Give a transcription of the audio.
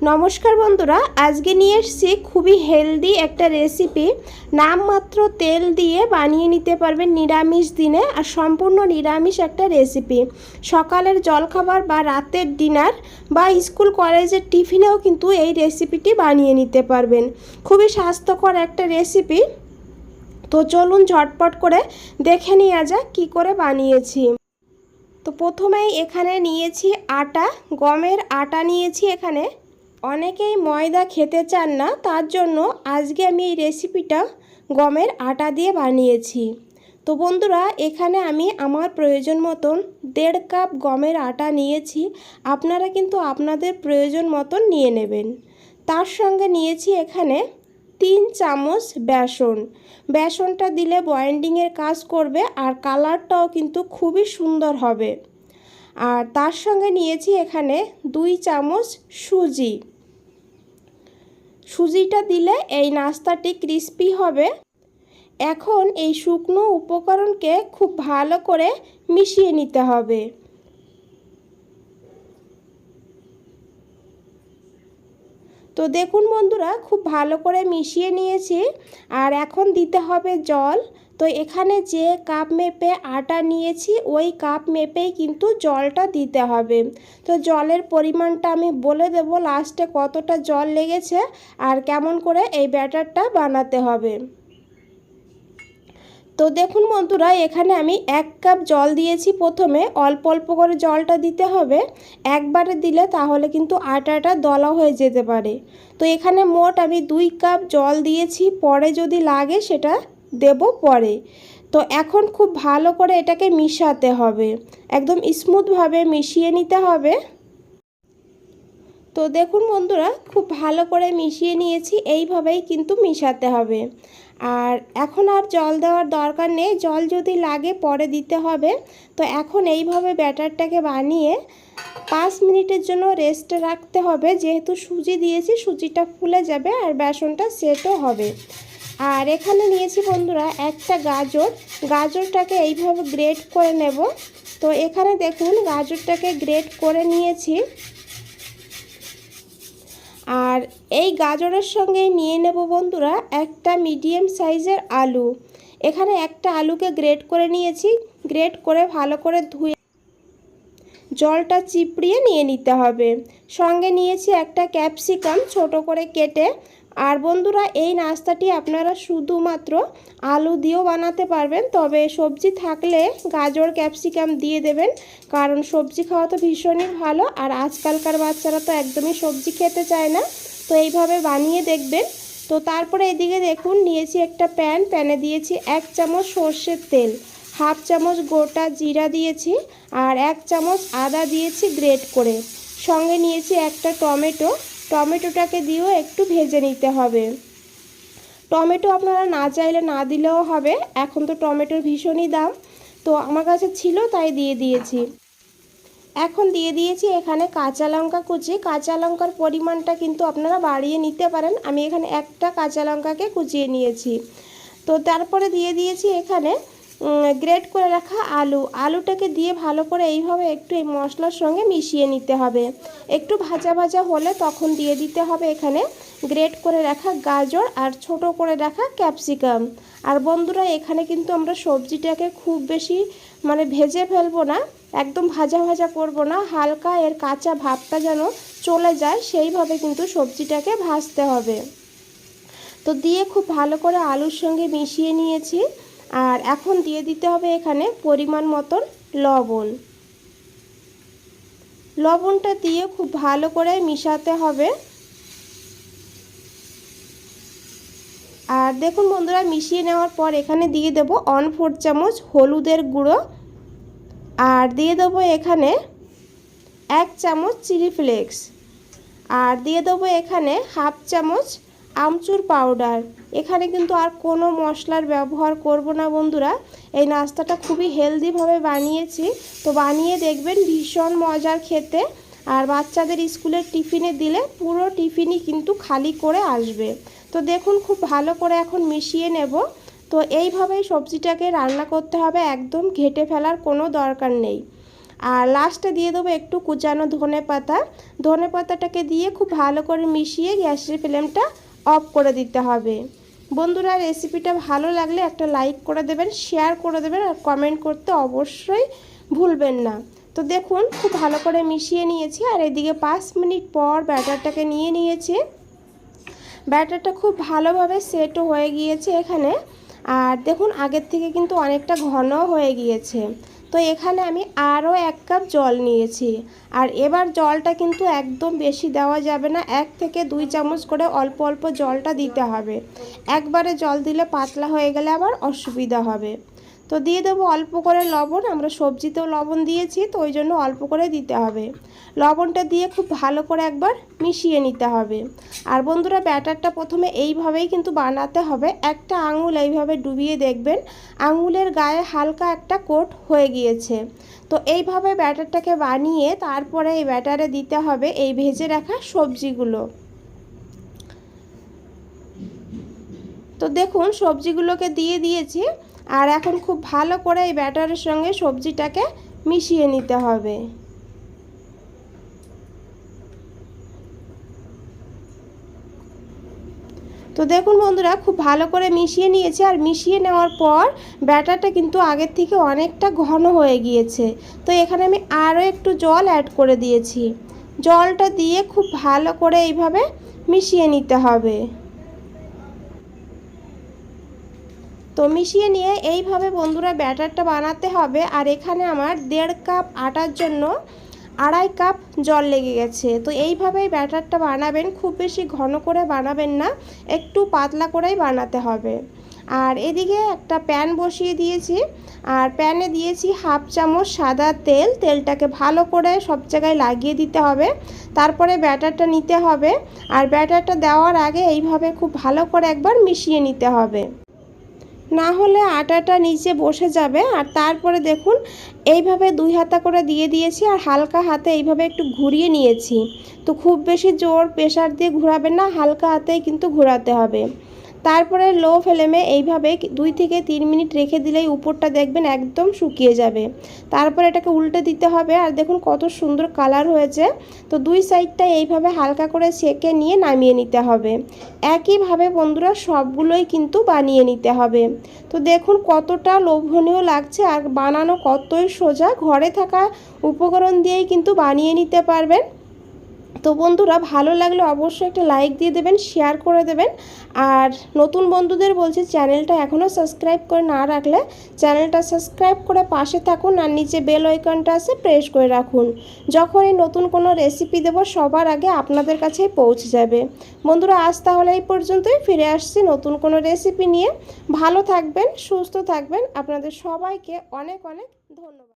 নমস্কার বন্ধুরা, আজকে নিয়ে এসেছি খুবই হেলদি একটা রেসিপি নামমাত্র তেল দিয়ে বানিয়ে নিতে পারবেন নিরামিষ দিনে আর সম্পূর্ণ নিরামিষ একটা রেসিপি সকালের জলখাবার বা রাতের ডিনার বা স্কুল কলেজের টিফিনেও কিন্তু এই রেসিপিটি বানিয়ে নিতে পারবেন। খুবই স্বাস্থ্যকর একটা রেসিপি তো চলুন ঝটপট করে দেখে নেওয়া যাক কী করে বানিয়েছি। তো প্রথমেই এখানে নিয়েছি আটা, গমের আটা নিয়েছি এখানে। অনেকেই ময়দা খেতে চান না, তার জন্য আজকে আমি এই রেসিপিটা গমের আটা দিয়ে বানিয়েছি। তো বন্ধুরা, এখানে আমি আমার প্রয়োজন মতন দেড় কাপ গমের আটা নিয়েছি, আপনারা কিন্তু আপনাদের প্রয়োজন মতন নিয়ে নেবেন। তার সঙ্গে নিয়েছি এখানে তিন চামচ বেসন। বেসনটা দিলে বয়েন্ডিংয়ের কাজ করবে আর কালারটাও কিন্তু খুবই সুন্দর হবে। আর তার সঙ্গে নিয়েছি এখানে দুই চামচ সুজি। সুজিটা দিলে এই নাস্তাটি ক্রিস্পি হবে। এখন এই শুকনো উপকরণকে খুব ভালো করে মিশিয়ে নিতে হবে। তো দেখুন বন্ধুরা, খুব ভালো করে মিশিয়ে নিয়েছি। আর এখন দিতে হবে জল। তো এখানে যে কাপ মেপে আটা নিয়েছি, ওই কাপ মেপেই কিন্তু জলটা দিতে হবে। তো জলের পরিমাণটা আমি বলে দেব লাস্টে কতটা জল লেগেছে আর কেমন করে এই ব্যাটারটা বানাতে হবে। তো দেখুন বন্ধুরা, এখানে আমি এক কাপ জল দিয়েছি প্রথমে, অল্প অল্প করে জলটা দিতে হবে। একবারে দিলে তাহলে কিন্তু আটাটা দলা হয়ে যেতে পারে। তো এখানে মোট আমি দুই কাপ জল দিয়েছি, পরে যদি লাগে সেটা দেব পরে। তো এখন খুব ভালো করে এটাকে মিশাতে হবে। একদম স্মুথভাবে মিশিয়ে নিতে হবে। তো দেখুন বন্ধুরা, খুব ভালো করে মিশিয়ে নিয়েছি, এইভাবেই কিন্তু মিশাতে হবে। আর এখন আর জল দেওয়ার দরকার নেই, জল যদি লাগে পরে দিতে হবে। তো এখন এইভাবে ব্যাটারটাকে বানিয়ে পাঁচ মিনিটের জন্য রেস্টে রাখতে হবে। যেহেতু সুজি দিয়েছি, সুজিটা ফুলে যাবে আর বেসনটা সেটও হবে। আর এখানে নিয়েছি বন্ধুরা একটা গাজর। গাজরটাকে এইভাবে গ্রেট করে নেব। তো এখানে দেখুন, গাজরটাকে গ্রেট করে নিয়েছি। আর এই গাজরের সঙ্গে নিয়ে নেব বন্ধুরা একটা মিডিয়াম সাইজের আলু। এখানে একটা আলুকে গ্রেট করে নিয়েছি। গ্রেট করে ভালো করে ধুয়ে জলটা চিপড়িয়ে নিয়ে নিতে হবে। সঙ্গে নিয়েছি একটা ক্যাপসিকাম ছোট করে কেটে আর বন্ধুরা, এই নাস্তাটি আপনারা শুধুমাত্র আলু দিয়েও বানাতে পারবেন, তবে সবজি থাকলে গাজর, ক্যাপসিকাম দিয়ে দেবেন, কারণ সবজি খাওয়া তো ভীষণই ভালো, আর আজকালকার বাচ্চারা তো একদমই সবজি খেতে চায় না, তো এইভাবে বানিয়ে দেখবেন। তো তারপরে এদিকে দেখুন, নিয়েছি একটা প্যান, প্যানে দিয়েছি এক চামচ সর্ষের তেল, হাফ চামচ গোটা জিরা দিয়েছি, আর এক চামচ আদা দিয়েছি গ্রেট করে, সঙ্গে নিয়েছি একটা টমেটো টমেটোটাকে দিয়েও একটু ভেজে নিতে হবে। টমেটো আপনারা না চাইলে না দিলেও হবে। এখন তো টমেটোর ভীষণই দাম। তো আমার কাছে ছিল, তাই দিয়ে দিয়েছি। এখন দিয়ে দিয়েছি এখানে কাঁচা লঙ্কা কুচি। কাঁচা লঙ্কার পরিমাণটা কিন্তু আপনারা বাড়িয়ে নিতে পারেন। আমি এখানে একটা কাঁচা লঙ্কাকে কুচিয়ে নিয়েছি। তো তারপরে দিয়ে দিয়েছি এখানে গ্রেট করে রাখা আলু। আলুটাকে দিয়ে ভালো করে এইভাবে একটু এই মশলার সঙ্গে মিশিয়ে নিতে হবে। একটু ভাজা ভাজা হলে তখন দিয়ে দিতে হবে এখানে গ্রেট করে রাখা গাজর আর ছোট করে রাখা ক্যাপসিকাম আর বন্ধুরা, এখানে কিন্তু আমরা সবজিটাকে খুব বেশি মানে ভেজে ফেলব না, একদম ভাজা ভাজা করব না। হালকা এর কাঁচা ভাবটা যেন চলে যায়, সেইভাবে কিন্তু সবজিটাকে ভাজতে হবে। তো দিয়ে খুব ভালো করে আলুর সঙ্গে মিশিয়ে নিয়েছি। আর এখন দিয়ে দিতে হবে এখানে পরিমাণ মতন লবণ। লবণটা দিয়ে খুব ভালো করে মিশাতে হবে। আর দেখুন বন্ধুরা, মিশিয়ে নেওয়ার পর এখানে দিয়ে দেব অন ফোর চামচ হলুদের গুঁড়ো। আর দিয়ে দেবো এখানে এক চামচ চিলি ফ্লেক্স। আর দিয়ে দেবো এখানে হাফ চামচ আমচুর পাউডার এখানে কিন্তু আর কোনো মশলার ব্যবহার করব না বন্ধুরা। এই নাস্তাটা খুবই হেলদিভাবে বানিয়েছি। তো বানিয়ে দেখবেন ভীষণ মজার খেতে। আর বাচ্চাদের স্কুলের টিফিনে দিলে পুরো টিফিনই কিন্তু খালি করে আসবে। তো দেখুন খুব ভালো করে এখন মিশিয়ে নেব। তো এইভাবেই সবজিটাকে রান্না করতে হবে, একদম ঘেটে ফেলার কোনো দরকার নেই। আর লাস্টে দিয়ে দেবো একটু কুচানো ধনে পাতা ধনে পাতাটাকে দিয়ে খুব ভালো করে মিশিয়ে গ্যাসের ফ্লেমটা অফ করে দিতে হবে। বন্ধুরা রেসিপিটা ভালো লাগলে একটা লাইক করে দেবেন শেয়ার করে দেবেন আর কমেন্ট করতে অবশ্যই ভুলবেন না। তো দেখুন, খুব ভালো করে মিশিয়ে নিয়েছি আর এদিকে পাঁচ মিনিট পর ব্যাটারটাকে নিয়ে নিয়েছি। ব্যাটারটা খুব ভালোভাবে সেটও হয়ে গিয়েছে এখানে। আর দেখুন, আগের থেকে কিন্তু অনেকটা ঘন হয়ে গিয়েছে। তো এখানে আমি আরও এক কাপ জল নিয়েছি। আর এবার জলটা কিন্তু একদম বেশি দেওয়া যাবে না, এক থেকে দুই চামচ করে অল্প অল্প জলটা দিতে হবে। একবারে জল দিলে পাতলা হয়ে গেলে আবার অসুবিধা হবে। তো দিয়ে দেবো অল্প করে লবণ, আমরা সবজিতেও লবণ দিয়েছি, তো ওই জন্য অল্প করে দিতে হবে। লবণটা দিয়ে খুব ভালো করে একবার মিশিয়ে নিতে হবে। আর বন্ধুরা, ব্যাটারটা প্রথমে এইভাবেই কিন্তু বানাতে হবে। একটা আঙুল এইভাবে ডুবিয়ে দেখবেন, আঙুলের গায়ে হালকা একটা কোট হয়ে গিয়েছে। তো এইভাবে ব্যাটারটাকে বানিয়ে তারপরে এই ব্যাটারে দিতে হবে এই ভেজে রাখা সবজিগুলো। তো দেখুন, সবজিগুলোকে দিয়ে দিয়েছি। আর এখন খুব ভালো করে এই ব্যাটারের সঙ্গে সবজিটাকে মিশিয়ে নিতে হবে। তো দেখুন বন্ধুরা, খুব ভালো করে মিশিয়ে নিয়েছে আর মিশিয়ে নেওয়ার পর ব্যাটারটা কিন্তু আগের থেকে অনেকটা ঘন হয়ে গিয়েছে। তো এখানে আমি আরও একটু জল অ্যাড করে দিয়েছি। জলটা দিয়ে খুব ভালো করে এইভাবে মিশিয়ে নিতে হবে। তো মিশিয়ে নিয়ে এইভাবে বন্ধুরা ব্যাটারটা বানাতে হবে। আর এখানে আমার দেড় কাপ আটার জন্য আড়াই কাপ জল লেগে গেছে। তো এইভাবেই ব্যাটারটা বানাবেন, খুব বেশি ঘন করে বানাবেন না, একটু পাতলা করেই বানাতে হবে। আর এদিকে একটা প্যান বসিয়ে দিয়েছি। আর প্যানে দিয়েছি হাফ চামচ সাদা তেল। তেলটাকে ভালো করে সব জায়গায় লাগিয়ে দিতে হবে। তারপরে ব্যাটারটা নিতে হবে। আর ব্যাটারটা দেওয়ার আগে এইভাবে খুব ভালো করে একবার মিশিয়ে নিতে হবে। না হলে আটাটা নিচে বসে যাবে আর তারপরে দেখুন, এইভাবে দুই হাতা করে দিয়ে দিয়েছি আর হালকা হাতে এইভাবে একটু ঘুরিয়ে নিয়েছি। তো খুব বেশি জোর প্রেশার দিয়ে ঘোরাবেন না, হালকা হাতেই কিন্তু ঘোরাতে হবে। তারপরে লো ফ্লেমে এইভাবে দুই থেকে তিন মিনিট রেখে দিলেই উপরটা দেখবেন একদম শুকিয়ে যাবে। তারপর এটাকে উল্টে দিতে হবে। আর দেখুন কত সুন্দর কালার হয়েছে। তো দুই সাইডটা এইভাবে হালকা করে সেকে নিয়ে নামিয়ে নিতে হবে। একইভাবে বন্ধুরা সবগুলোই কিন্তু বানিয়ে নিতে হবে। তো দেখুন কতটা লোভনীয় লাগছে। আর বানানো কতই সোজা। ঘরে থাকা উপকরণ দিয়েই কিন্তু বানিয়ে নিতে পারবেন। তো বন্ধুরা ভালো লাগলে অবশ্যই একটা লাইক দিয়ে দেবেন শেয়ার করে দেবেন। আর নতুন বন্ধুদের বলছি, চ্যানেলটা এখনও সাবস্ক্রাইব করে না রাখলে চ্যানেলটা সাবস্ক্রাইব করে পাশে থাকুন আর নিচে বেল আইকনটা আছে প্রেস করে রাখুন। যখনই নতুন কোনো রেসিপি দেবো, সবার আগে আপনাদের কাছেই পৌঁছে যাবে। বন্ধুরা, আজ তাহলে এই পর্যন্তই। ফিরে আসছি নতুন কোনো রেসিপি নিয়ে। ভালো থাকবেন, সুস্থ থাকবেন। আপনাদের সবাইকে অনেক অনেক ধন্যবাদ।